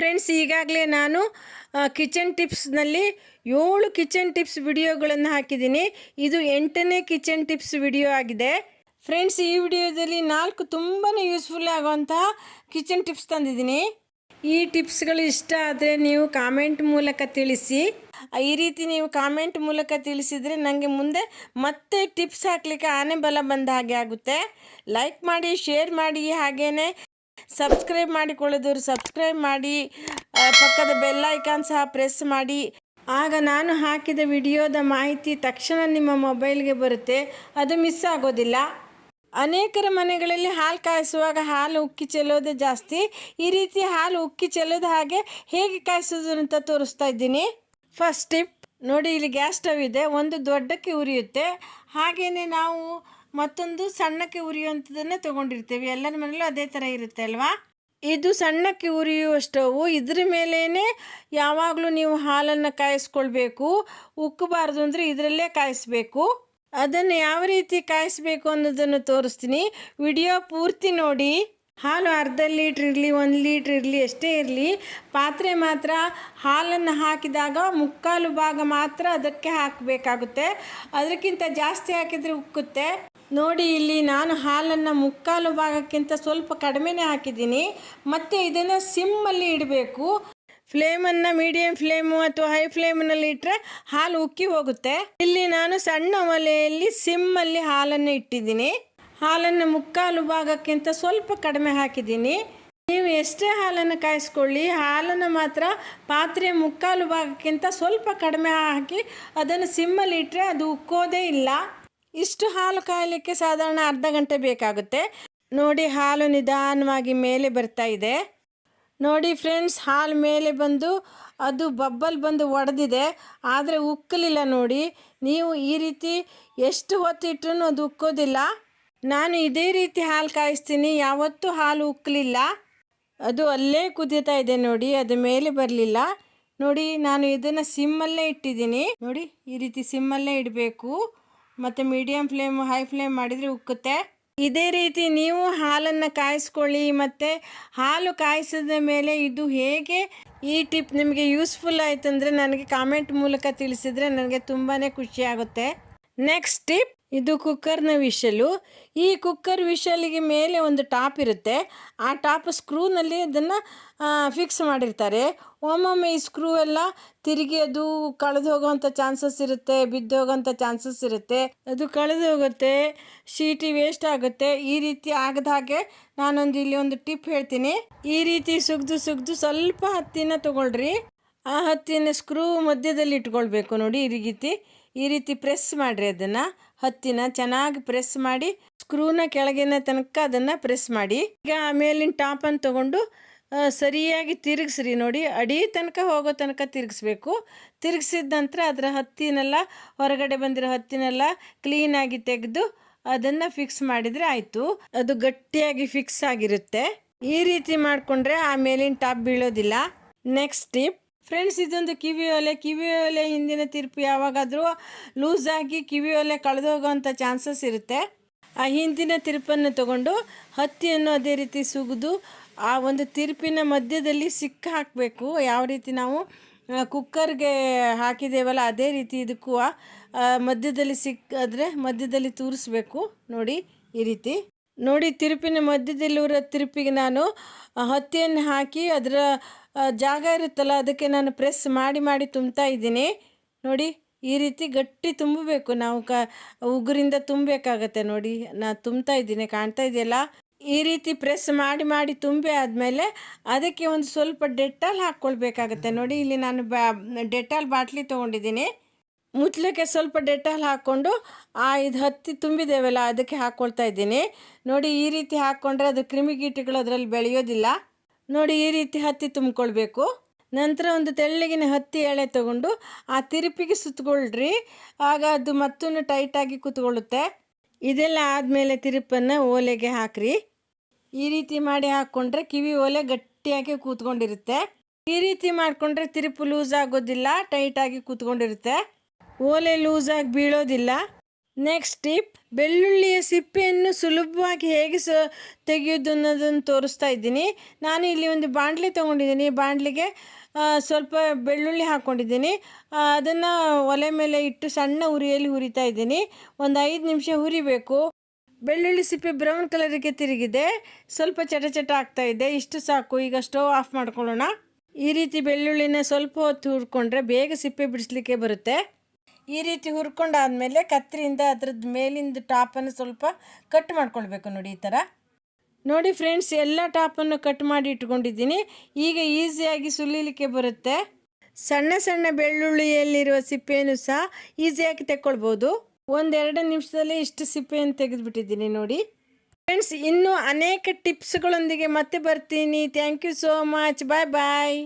Friends ಈಗಾಗಲೇ ನಾನು kitchen ಟಿಪ್ಸ್ನಲ್ಲಿ ಏಳು ಕಿಚನ್ ಟಿಪ್ಸ್ ವಿಡಿಯೋಗಳನ್ನು ಹಾಕಿದ್ದೀನಿ. ಇದು ಎಂಟನೇ ಕಿಚನ್ ಟಿಪ್ಸ್ ವಿಡಿಯೋ ಆಗಿದೆ. ಫ್ರೆಂಡ್ಸ್ ಈ ವಿಡಿಯೋದಲ್ಲಿ ನಾಲ್ಕು ತುಂಬಾ ಯೂಸ್ಫುಲ್ ಆಗುವಂತಹ ಕಿಚನ್ ಟಿಪ್ಸ್ ತಂದಿದ್ದೀನಿ. ಈ ಟಿಪ್ಸ್ಗಳು ಇಷ್ಟ ಆದರೆ ನೀವು ಕಾಮೆಂಟ್ ಮೂಲಕ ತಿಳಿಸಿ. ಈ ರೀತಿ ನೀವು ಕಾಮೆಂಟ್ ಮೂಲಕ ತಿಳಿಸಿದರೆ ನನಗೆ ಮುಂದೆ ಮತ್ತೆ ಟಿಪ್ಸ್ ಹಾಕಲಿಕ್ಕೆ ಆನೆ ಬಲ ಬಂದ ಹಾಗೆ ಆಗುತ್ತೆ. ಲೈಕ್ ಮಾಡಿ ಶೇರ್ ಮಾಡಿ, ಹಾಗೇನೆ. ಸಬ್ಸ್ಕ್ರೈಬ್ ಮಾಡಿಕೊಳ್ಳೋದವ್ರು ಸಬ್ಸ್ಕ್ರೈಬ್ ಮಾಡಿ ಪಕ್ಕದ ಬೆಲ್ಲೈಕಾನ್ ಸಹ ಪ್ರೆಸ್ ಮಾಡಿ. ಆಗ ನಾನು ಹಾಕಿದ ವಿಡಿಯೋದ ಮಾಹಿತಿ ತಕ್ಷಣ ನಿಮ್ಮ ಮೊಬೈಲ್ಗೆ ಬರುತ್ತೆ. ಅದು ಮಿಸ್ ಆಗೋದಿಲ್ಲ. ಅನೇಕರ ಮನೆಗಳಲ್ಲಿ ಹಾಲು ಕಾಯಿಸುವಾಗ ಹಾಲು ಉಕ್ಕಿ ಚೆಲ್ಲೋದೇ ಜಾಸ್ತಿ. ಈ ರೀತಿ ಹಾಲು ಉಕ್ಕಿ ಚೆಲ್ಲೋದು ಹಾಗೆ ಹೇಗೆ ಕಾಯಿಸೋದು ಅಂತ ತೋರಿಸ್ತಾ ಇದ್ದೀನಿ. ಫಸ್ಟ್ ಟಿಪ್ ನೋಡಿ ಇಲ್ಲಿ ಗ್ಯಾಸ್ ಸ್ಟವ್ ಇದೆ. ಒಂದು ದೊಡ್ಡಕ್ಕೆ ಉರಿಯುತ್ತೆ. ಹಾಗೆಯೇ ನಾವು ಮತ್ತೊಂದು ಸಣ್ಣಕ್ಕೆ ಉರಿಯುವಂಥದ್ದನ್ನು ತೊಗೊಂಡಿರ್ತೀವಿ. ಎಲ್ಲರ ಮನೇಲೂ ಅದೇ ಥರ ಇರುತ್ತೆ ಅಲ್ವಾ? ಇದು ಸಣ್ಣಕ್ಕೆ ಉರಿಯುವ ಸ್ಟವ್ ಇದ್ರ ಮೇಲೇ ಯಾವಾಗಲೂ ನೀವು ಹಾಲನ್ನು ಕಾಯಿಸ್ಕೊಳ್ಬೇಕು. ಉಕ್ಕಬಾರ್ದು ಅಂದರೆ ಇದರಲ್ಲೇ ಕಾಯಿಸ್ಬೇಕು. ಅದನ್ನು ಯಾವ ರೀತಿ ಕಾಯಿಸ್ಬೇಕು ಅನ್ನೋದನ್ನು ತೋರಿಸ್ತೀನಿ. ವಿಡಿಯೋ ಪೂರ್ತಿ ನೋಡಿ. ಹಾಲು ಅರ್ಧ ಲೀಟ್ರ್ ಇರಲಿ, ಒಂದು ಲೀಟ್ರ್ ಇರಲಿ, ಎಷ್ಟೇ ಇರಲಿ, ಪಾತ್ರೆ ಮಾತ್ರ ಹಾಲನ್ನು ಹಾಕಿದಾಗ ಮುಕ್ಕಾಲು ಭಾಗ ಮಾತ್ರ ಅದಕ್ಕೆ ಹಾಕಬೇಕಾಗುತ್ತೆ. ಅದಕ್ಕಿಂತ ಜಾಸ್ತಿ ಹಾಕಿದರೆ ಉಕ್ಕುತ್ತೆ. ನೋಡಿ, ಇಲ್ಲಿ ನಾನು ಹಾಲನ್ನು ಮುಕ್ಕಾಲು ಭಾಗಕ್ಕಿಂತ ಸ್ವಲ್ಪ ಕಡಿಮೆನೇ ಹಾಕಿದ್ದೀನಿ. ಮತ್ತು ಇದನ್ನು ಸಿಮ್ಮಲ್ಲಿ ಇಡಬೇಕು. ಫ್ಲೇಮನ್ನು ಮೀಡಿಯಂ ಫ್ಲೇಮು ಅಥವಾ ಹೈ ಫ್ಲೇಮ್ನಲ್ಲಿ ಇಟ್ಟರೆ ಹಾಲು ಉಕ್ಕಿ ಹೋಗುತ್ತೆ. ಇಲ್ಲಿ ನಾನು ಸಣ್ಣ ಒಲೆಯಲ್ಲಿ ಸಿಮ್ಮಲ್ಲಿ ಹಾಲನ್ನು ಇಟ್ಟಿದ್ದೀನಿ. ಹಾಲನ್ನು ಮುಕ್ಕಾಲು ಭಾಗಕ್ಕಿಂತ ಸ್ವಲ್ಪ ಕಡಿಮೆ ಹಾಕಿದ್ದೀನಿ. ನೀವು ಎಷ್ಟೇ ಹಾಲನ್ನು ಕಾಯಿಸ್ಕೊಳ್ಳಿ, ಹಾಲನ್ನು ಮಾತ್ರ ಪಾತ್ರೆ ಮುಕ್ಕಾಲು ಭಾಗಕ್ಕಿಂತ ಸ್ವಲ್ಪ ಕಡಿಮೆ ಹಾಕಿ ಅದನ್ನು ಸಿಮ್ಮಲ್ಲಿ ಇಟ್ಟರೆ ಅದು ಉಕ್ಕೋದೇ ಇಲ್ಲ. ಇಷ್ಟು ಹಾಲು ಕಾಯಲಿಕ್ಕೆ ಸಾಧಾರಣ ಅರ್ಧ ಗಂಟೆ ಬೇಕಾಗುತ್ತೆ. ನೋಡಿ, ಹಾಲು ನಿಧಾನವಾಗಿ ಮೇಲೆ ಬರ್ತಾ ಇದೆ. ನೋಡಿ ಫ್ರೆಂಡ್ಸ್, ಹಾಲು ಮೇಲೆ ಬಂದು ಅದು ಬಬ್ಬಲ್ ಬಂದು ಒಡೆದಿದೆ. ಆದರೆ ಉಕ್ಕಲಿಲ್ಲ ನೋಡಿ. ನೀವು ಈ ರೀತಿ ಎಷ್ಟು ಹೊತ್ತಿಟ್ರೂ ಅದು ಉಕ್ಕೋದಿಲ್ಲ. ನಾನು ಇದೇ ರೀತಿ ಹಾಲು ಕಾಯಿಸ್ತೀನಿ. ಯಾವತ್ತೂ ಹಾಲು ಉಕ್ಕಲಿಲ್ಲ. ಅದು ಅಲ್ಲೇ ಕುದಿತಾ ಇದೆ ನೋಡಿ. ಅದು ಮೇಲೆ ಬರಲಿಲ್ಲ. ನೋಡಿ, ನಾನು ಇದನ್ನು ಸಿಮ್ಮಲ್ಲೇ ಇಟ್ಟಿದ್ದೀನಿ. ನೋಡಿ, ಈ ರೀತಿ ಸಿಮ್ಮಲ್ಲೇ ಇಡಬೇಕು. ಮತ್ತು ಮೀಡಿಯಮ್ ಫ್ಲೇಮ್ ಹೈ ಫ್ಲೇಮ್ ಮಾಡಿದರೆ ಉಕ್ಕುತ್ತೆ. ಇದೇ ರೀತಿ ನೀವು ಹಾಲನ್ನು ಕಾಯಿಸ್ಕೊಳ್ಳಿ, ಮತ್ತು ಹಾಲು ಕಾಯಿಸಿದ ಮೇಲೆ ಇದು ಹೇಗೆ ಈ ಟಿಪ್ ನಿಮಗೆ ಯೂಸ್ಫುಲ್ ಆಯ್ತಂದರೆ ನನಗೆ ಕಾಮೆಂಟ್ ಮೂಲಕ ತಿಳಿಸಿದರೆ ನನಗೆ ತುಂಬಾ ಖುಷಿ ಆಗುತ್ತೆ. ನೆಕ್ಸ್ಟ್ ಟಿಪ್ ಇದು ಕುಕ್ಕರ್ನ ವಿಷಲು ಈ ಕುಕ್ಕರ್ ವಿಷಲಿಗೆ ಮೇಲೆ ಒಂದು ಟಾಪ್ ಇರುತ್ತೆ. ಆ ಟಾಪ್ ಸ್ಕ್ರೂನಲ್ಲಿ ಅದನ್ನು ಫಿಕ್ಸ್ ಮಾಡಿರ್ತಾರೆ. ಒಮ್ಮೊಮ್ಮೆ ಈ ಸ್ಕ್ರೂ ಎಲ್ಲ ತಿರುಗಿ ಅದು ಕಳೆದು ಹೋಗೋವಂಥ ಚಾನ್ಸಸ್ ಇರುತ್ತೆ, ಬಿದ್ದು ಹೋಗೋವಂಥ ಚಾನ್ಸಸ್ ಇರುತ್ತೆ. ಅದು ಕಳೆದು ಹೋಗುತ್ತೆ, ಶೀಟಿ ವೇಸ್ಟ್ ಆಗುತ್ತೆ. ಈ ರೀತಿ ಆಗದ ಹಾಗೆ ನಾನೊಂದು ಇಲ್ಲಿ ಒಂದು ಟಿಪ್ ಹೇಳ್ತೀನಿ. ಈ ರೀತಿ ಸುಗ್ದು ಸುಗ್ದು ಸ್ವಲ್ಪ ಹತ್ತಿನ ತಗೊಳ್ರಿ. ಆ ಹತ್ತಿನ ಸ್ಕ್ರೂ ಮಧ್ಯದಲ್ಲಿ ಇಟ್ಕೊಳ್ಬೇಕು ನೋಡಿ ಈ ರೀತಿ. ಈ ರೀತಿ ಪ್ರೆಸ್ ಮಾಡಿರಿ ಅದನ್ನು. ಹತ್ತಿನ ಚೆನ್ನಾಗಿ ಪ್ರೆಸ್ ಮಾಡಿ, ಸ್ಕ್ರೂನ ಕೆಳಗಿನ ತನಕ ಅದನ್ನು ಪ್ರೆಸ್ ಮಾಡಿ. ಈಗ ಆ ಮೇಲಿನ ಟಾಪನ್ನು ತೊಗೊಂಡು ಸರಿಯಾಗಿ ತಿರುಗಿಸ್ರಿ ನೋಡಿ. ಅಡಿ ತನಕ ಹೋಗೋ ತನಕ ತಿರುಗಿಸ್ಬೇಕು. ತಿರುಗಿಸಿದ ನಂತರ ಅದರ ಹತ್ತಿನೆಲ್ಲ, ಹೊರಗಡೆ ಬಂದಿರೋ ಹತ್ತಿನೆಲ್ಲ ಕ್ಲೀನಾಗಿ ತೆಗೆದು ಅದನ್ನು ಫಿಕ್ಸ್ ಮಾಡಿದರೆ ಆಯಿತು. ಅದು ಗಟ್ಟಿಯಾಗಿ ಫಿಕ್ಸ್ ಆಗಿರುತ್ತೆ. ಈ ರೀತಿ ಮಾಡಿಕೊಂಡ್ರೆ ಆ ಮೇಲಿನ ಟಾಪ್ ಬೀಳೋದಿಲ್ಲ. ನೆಕ್ಸ್ಟ್ ಟಿಪ್ ಫ್ರೆಂಡ್ಸ್ ಇದೊಂದು ಕಿವಿ ಒಲೆ ಕಿವಿ ಒಲೆ ಹಿಂದಿನ ತಿರುಪು ಯಾವಾಗಾದರೂ ಲೂಸ್ ಆಗಿ ಕಿವಿ ಒಲೆ ಕಳೆದೋಗೋವಂಥ ಚಾನ್ಸಸ್ ಇರುತ್ತೆ. ಆ ಹಿಂದಿನ ತಿರುಪನ್ನು ತಗೊಂಡು ಹತ್ತಿಯನ್ನು ಅದೇ ರೀತಿ ಸುಗಿದು ಆ ಒಂದು ತಿರುಪಿನ ಮಧ್ಯದಲ್ಲಿ ಸಿಕ್ಕ ಹಾಕಬೇಕು. ಯಾವ ರೀತಿ ನಾವು ಕುಕ್ಕರ್ಗೆ ಹಾಕಿದ್ದೇವಲ್ಲ, ಅದೇ ರೀತಿ ಇದಕ್ಕೂ ಮಧ್ಯದಲ್ಲಿ ಸಿಕ್ಕಾದರೆ ಮಧ್ಯದಲ್ಲಿ ತೂರಿಸ್ಬೇಕು. ನೋಡಿ, ಈ ರೀತಿ. ನೋಡಿ, ತಿರುಪಿನ ಮಧ್ಯದಲ್ಲಿರೋ ತಿರುಪಿಗೆ ನಾನು ಹತ್ತಿಯನ್ನು ಹಾಕಿ ಅದರ ಜಾಗ ಇರುತ್ತಲ್ಲ, ಅದಕ್ಕೆ ನಾನು ಪ್ರೆಸ್ ಮಾಡಿ ಮಾಡಿ ತುಂಬ್ತಾ ಇದ್ದೀನಿ. ನೋಡಿ, ಈ ರೀತಿ ಗಟ್ಟಿ ತುಂಬಬೇಕು. ನಾವು ಕ, ಉಗುರಿಂದ ತುಂಬಬೇಕಾಗತ್ತೆ ನೋಡಿ. ನಾನು ತುಂಬ್ತಾ ಇದ್ದೀನಿ, ಕಾಣ್ತಾ ಇದೆಯಲ್ಲ? ಈ ರೀತಿ ಪ್ರೆಸ್ ಮಾಡಿ ಮಾಡಿ ತುಂಬಿ ಆದಮೇಲೆ ಅದಕ್ಕೆ ಒಂದು ಸ್ವಲ್ಪ ಡೆಟಾಲ್ ಹಾಕ್ಕೊಳ್ಬೇಕಾಗತ್ತೆ. ನೋಡಿ, ಇಲ್ಲಿ ನಾನು ಬಾ ಡೆಟಾಲ್ ಬಾಟ್ಲಿ ತೊಗೊಂಡಿದ್ದೀನಿ. ಮುಚ್ಚಲಿಕ್ಕೆ ಸ್ವಲ್ಪ ಡೆಟಾಲ್ ಹಾಕ್ಕೊಂಡು ಆ ಇದು ಹತ್ತಿ ತುಂಬಿದ್ದೇವಲ್ಲ ಅದಕ್ಕೆ ಹಾಕ್ಕೊಳ್ತಾ ಇದ್ದೀನಿ. ನೋಡಿ, ಈ ರೀತಿ ಹಾಕ್ಕೊಂಡ್ರೆ ಅದು ಕ್ರಿಮಿಕೀಟಗಳು ಅದರಲ್ಲಿ ಬೆಳೆಯೋದಿಲ್ಲ. ನೋಡಿ ಈ ರೀತಿ ಹತ್ತಿ ತುಂಬಿಕೊಳ್ಬೇಕು. ನಂತರ ಒಂದು ತೆಳ್ಳಗಿನ ಹತ್ತಿ ಎಳೆ ತಗೊಂಡು ಆ ತಿರುಪಿಗೆ ಸುತ್ತಗೊಳ್ರಿ ಆಗ ಅದು ಮತ್ತೂ ಟೈಟಾಗಿ ಕೂತ್ಕೊಳ್ಳುತ್ತೆ. ಇದೆಲ್ಲ ಆದಮೇಲೆ ತಿರುಪನ್ನು ಓಲೆಗೆ ಹಾಕ್ರಿ. ಈ ರೀತಿ ಮಾಡಿ ಹಾಕ್ಕೊಂಡ್ರೆ ಕಿವಿ ಓಲೆ ಗಟ್ಟಿಯಾಗಿ ಕೂತ್ಕೊಂಡಿರುತ್ತೆ. ಈ ರೀತಿ ಮಾಡಿಕೊಂಡ್ರೆ ತಿರುಪು ಲೂಸ್ ಆಗೋದಿಲ್ಲ ಟೈಟಾಗಿ ಕೂತ್ಕೊಂಡಿರುತ್ತೆ. ಓಲೆ ಲೂಸಾಗಿ ಬೀಳೋದಿಲ್ಲ. ನೆಕ್ಸ್ಟ್ ಟಿಪ್ ಬೆಳ್ಳುಳ್ಳಿಯ ಸಿಪ್ಪೆಯನ್ನು ಸುಲಭವಾಗಿ ಹೇಗೆ ಸ ತೆಗೆಯೋದು ಅನ್ನೋದನ್ನು ತೋರಿಸ್ತಾ ಇದ್ದೀನಿ. ನಾನು ಇಲ್ಲಿ ಒಂದು ಬಾಂಡ್ಲಿ ತೊಗೊಂಡಿದ್ದೀನಿ. ಬಾಂಡ್ಲಿಗೆ ಸ್ವಲ್ಪ ಬೆಳ್ಳುಳ್ಳಿ ಹಾಕ್ಕೊಂಡಿದ್ದೀನಿ ಅದನ್ನು ಒಲೆ ಮೇಲೆ ಇಟ್ಟು ಸಣ್ಣ ಉರಿಯಲ್ಲಿ ಹುರಿತಾ ಇದ್ದೀನಿ. ಒಂದು ಐದು ನಿಮಿಷ ಹುರಿಬೇಕು ಬೆಳ್ಳುಳ್ಳಿ ಸಿಪ್ಪೆ ಬ್ರೌನ್ ಕಲರಿಗೆ ತಿರುಗಿದೆ. ಸ್ವಲ್ಪ ಚಟ ಚಟ ಆಗ್ತಾ ಇದೆ. ಇಷ್ಟು ಸಾಕು. ಈಗ ಸ್ಟೋವ್ ಆಫ್ ಮಾಡ್ಕೊಳ್ಳೋಣ. ಈ ರೀತಿ ಬೆಳ್ಳುಳ್ಳಿನ ಸ್ವಲ್ಪ ಹೊತ್ತು ಹುರ್ಕೊಂಡ್ರೆ ಬೇಗ ಸಿಪ್ಪೆ ಬಿಡಿಸ್ಲಿಕ್ಕೆ ಬರುತ್ತೆ. ಈ ರೀತಿ ಹುರ್ಕೊಂಡಾದಮೇಲೆ ಕತ್ತರಿಯಿಂದ ಅದ್ರದ್ದು ಮೇಲಿಂದ ಟಾಪನ್ನು ಸ್ವಲ್ಪ ಕಟ್ ಮಾಡ್ಕೊಳ್ಬೇಕು ನೋಡಿ ಈ ಥರ ನೋಡಿ ಫ್ರೆಂಡ್ಸ್ ಎಲ್ಲ ಟಾಪನ್ನು ಕಟ್ ಮಾಡಿ ಇಟ್ಕೊಂಡಿದ್ದೀನಿ. ಈಗ ಈಸಿಯಾಗಿ ಸುಲಿಲಿಕ್ಕೆ ಬರುತ್ತೆ. ಸಣ್ಣ ಸಣ್ಣ ಬೆಳ್ಳುಳ್ಳಿಯಲ್ಲಿರುವ ಸಿಪ್ಪೆಯನ್ನು ಸಹ ಈಸಿಯಾಗಿ ತೆಕ್ಕೊಳ್ಬೋದು. ಒಂದೆರಡು ನಿಮಿಷದಲ್ಲಿ ಇಷ್ಟು ಸಿಪ್ಪೆಯನ್ನು ತೆಗೆದುಬಿಟ್ಟಿದ್ದೀನಿ ನೋಡಿ. ಫ್ರೆಂಡ್ಸ್ ಇನ್ನೂ ಅನೇಕ ಟಿಪ್ಸ್ಗಳೊಂದಿಗೆ ಮತ್ತೆ ಬರ್ತೀನಿ. Thank you so much bye bye